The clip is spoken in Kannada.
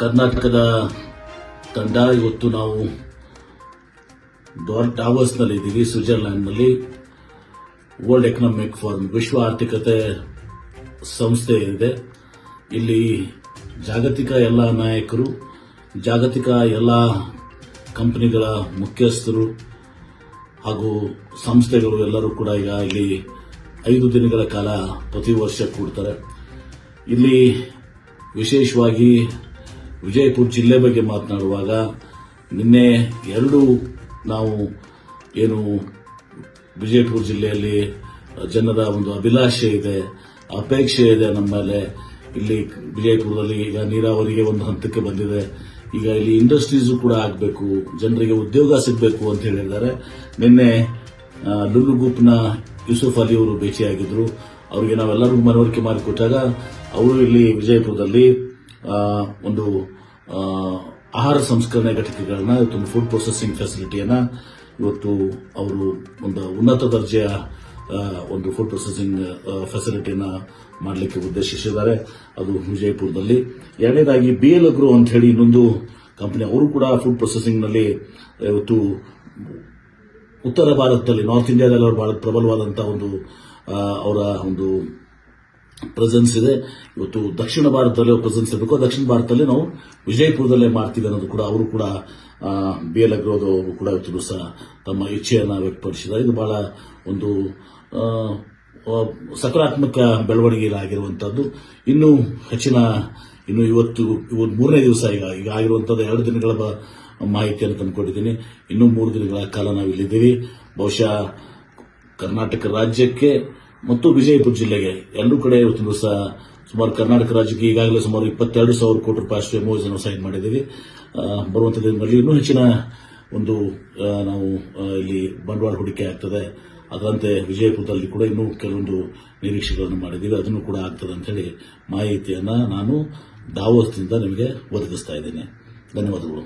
ಕರ್ನಾಟಕದ ತಂಡ ಇವತ್ತು ನಾವು ದೊಡ್ಡ ಟಾವರ್ಸ್ನಲ್ಲಿ ಇದ್ದೀವಿ, ಸ್ವಿಟ್ಜರ್ಲ್ಯಾಂಡ್ನಲ್ಲಿ. ವರ್ಲ್ಡ್ ಎಕನಾಮಿಕ್ ಫಾರಂ, ವಿಶ್ವ ಆರ್ಥಿಕತೆ ಸಂಸ್ಥೆ ಇದೆ. ಇಲ್ಲಿ ಜಾಗತಿಕ ಎಲ್ಲ ನಾಯಕರು, ಜಾಗತಿಕ ಎಲ್ಲ ಕಂಪನಿಗಳ ಮುಖ್ಯಸ್ಥರು ಹಾಗೂ ಸಂಸ್ಥೆಗಳು ಎಲ್ಲರೂ ಕೂಡ ಈಗ ಇಲ್ಲಿ ಐದು ದಿನಗಳ ಕಾಲ ಪ್ರತಿ ವರ್ಷ ಕೂಡ್ತಾರೆ. ಇಲ್ಲಿ ವಿಶೇಷವಾಗಿ ವಿಜಯಪುರ ಜಿಲ್ಲೆ ಬಗ್ಗೆ ಮಾತನಾಡುವಾಗ ನಿನ್ನೆ ಎರಡು ನಾವು ಏನು ವಿಜಯಪುರ ಜಿಲ್ಲೆಯಲ್ಲಿ ಜನರ ಒಂದು ಅಭಿಲಾಷೆ ಇದೆ, ಅಪೇಕ್ಷೆ ಇದೆ ನಮ್ಮ ಮೇಲೆ. ಇಲ್ಲಿ ವಿಜಯಪುರದಲ್ಲಿ ಈಗ ನೀರಾವರಿಗೆ ಒಂದು ಹಂತಕ್ಕೆ ಬಂದಿದೆ. ಈಗ ಇಲ್ಲಿ ಇಂಡಸ್ಟ್ರೀಸು ಕೂಡ ಆಗಬೇಕು, ಜನರಿಗೆ ಉದ್ಯೋಗ ಸಿಗಬೇಕು ಅಂತ ಹೇಳಿದ್ದಾರೆ. ನಿನ್ನೆ ಲುಲ್ಲು ಗುಂಪಿನ ಯೂಸುಫ್ ಅಲಿ ಅವರು ಭೇಟಿಯಾಗಿದ್ರು. ಅವರಿಗೆ ನಾವೆಲ್ಲರಿಗೂ ಮನವರಿಕೆ ಮಾಡಿಕೊಟ್ಟಾಗ ಅವರು ಇಲ್ಲಿ ವಿಜಯಪುರದಲ್ಲಿ ಒಂದು ಆಹಾರ ಸಂಸ್ಕರಣೆ ಘಟಕಗಳನ್ನ ಇವತ್ತು ಫುಡ್ ಪ್ರೊಸೆಸಿಂಗ್ ಫೆಸಿಲಿಟಿಯನ್ನ ಇವತ್ತು ಅವರು ಒಂದು ಉನ್ನತ ದರ್ಜೆಯ ಒಂದು ಫುಡ್ ಪ್ರೊಸೆಸಿಂಗ್ ಫೆಸಿಲಿಟಿಯನ್ನ ಮಾಡಲಿಕ್ಕೆ ಉದ್ದೇಶಿಸಿದ್ದಾರೆ. ಅದು ವಿಜಯಪುರದಲ್ಲಿ. ಎರಡನೇದಾಗಿ ಬಿ ಎಲ್ ಅಗ್ರೋ ಅಂತ ಹೇಳಿ ಇನ್ನೊಂದು ಕಂಪನಿ ಅವರು ಕೂಡ ಫುಡ್ ಪ್ರೊಸೆಸಿಂಗ್ನಲ್ಲಿ ಇವತ್ತು ಉತ್ತರ ಭಾರತದಲ್ಲಿ ನಾರ್ತ್ ಇಂಡಿಯಾದಲ್ಲಿ ಅವರು ಬಹಳ ಪ್ರಬಲವಾದಂಥ ಒಂದು ಅವರ ಒಂದು ಪ್ರೆಸೆನ್ಸ್ ಇದೆ. ಇವತ್ತು ದಕ್ಷಿಣ ಭಾರತದಲ್ಲಿ ಪ್ರೆಸೆನ್ಸ್ ಇರಬೇಕು. ದಕ್ಷಿಣ ಭಾರತದಲ್ಲಿ ನಾವು ವಿಜಯಪುರದಲ್ಲೇ ಮಾಡ್ತೀವಿ ಅನ್ನೋದು ಕೂಡ ಅವರು ಕೂಡ ಬಿ ಎಲ್ ಅಗ್ರೋದು ಕೂಡ ಇವತ್ತು ಸಹ ತಮ್ಮ ಇಚ್ಛೆಯನ್ನು ವ್ಯಕ್ತಪಡಿಸಿದ್ದಾರೆ. ಇದು ಬಹಳ ಒಂದು ಸಕಾರಾತ್ಮಕ ಬೆಳವಣಿಗೆ ಆಗಿರುವಂತಹದ್ದು. ಇನ್ನೂ ಹೆಚ್ಚಿನ, ಇನ್ನು ಇವತ್ತು ಇವತ್ತು ಮೂರನೇ ದಿವಸ ಈಗ ಈಗ ಆಗಿರುವಂತದ್ದು ಎರಡು ದಿನಗಳ ಮಾಹಿತಿಯನ್ನು ತಂದುಕೊಂಡಿದ್ದೀನಿ ಇನ್ನೂ ಮೂರು ದಿನಗಳ ಕಾಲ ನಾವು ಇಲ್ಲಿದ್ದೀವಿ ಬಹುಶಃ ಕರ್ನಾಟಕ ರಾಜ್ಯಕ್ಕೆ ಮತ್ತು ವಿಜಯಪುರ ಜಿಲ್ಲೆಗೆ ಎರಡೂ ಕಡೆ ಇವತ್ತಿನ ದಿವಸ ಸುಮಾರು ಕರ್ನಾಟಕ ರಾಜ್ಯಕ್ಕೆ ಈಗಾಗಲೇ ಸುಮಾರು ಇಪ್ಪತ್ತೆರಡು ಸಾವಿರ ಕೋಟಿ ರೂಪಾಯಿ ಅಷ್ಟು ಎಂಒಎಸ್ ಸೈನ್ ಮಾಡಿದ್ದೀವಿ. ಬರುವಂತಹ ದಿನಗಳಲ್ಲಿ ಇನ್ನೂ ಹೆಚ್ಚಿನ ಒಂದು ನಾವು ಇಲ್ಲಿ ಬಂಡವಾಳ ಹೂಡಿಕೆ ಆಗ್ತದೆ. ಅದರಂತೆ ವಿಜಯಪುರದಲ್ಲಿ ಕೂಡ ಇನ್ನೂ ಕೆಲವೊಂದು ನಿರೀಕ್ಷೆಗಳನ್ನು ಮಾಡಿದ್ದೀವಿ. ಅದನ್ನು ಕೂಡ ಆಗ್ತದೆ ಅಂತ ಹೇಳಿ ಮಾಹಿತಿಯನ್ನ ನಾನು ದಾವೋಸ್ನಿಂದ ನಿಮಗೆ ಒದಗಿಸ್ತಾ ಇದ್ದೇನೆ. ಧನ್ಯವಾದಗಳು.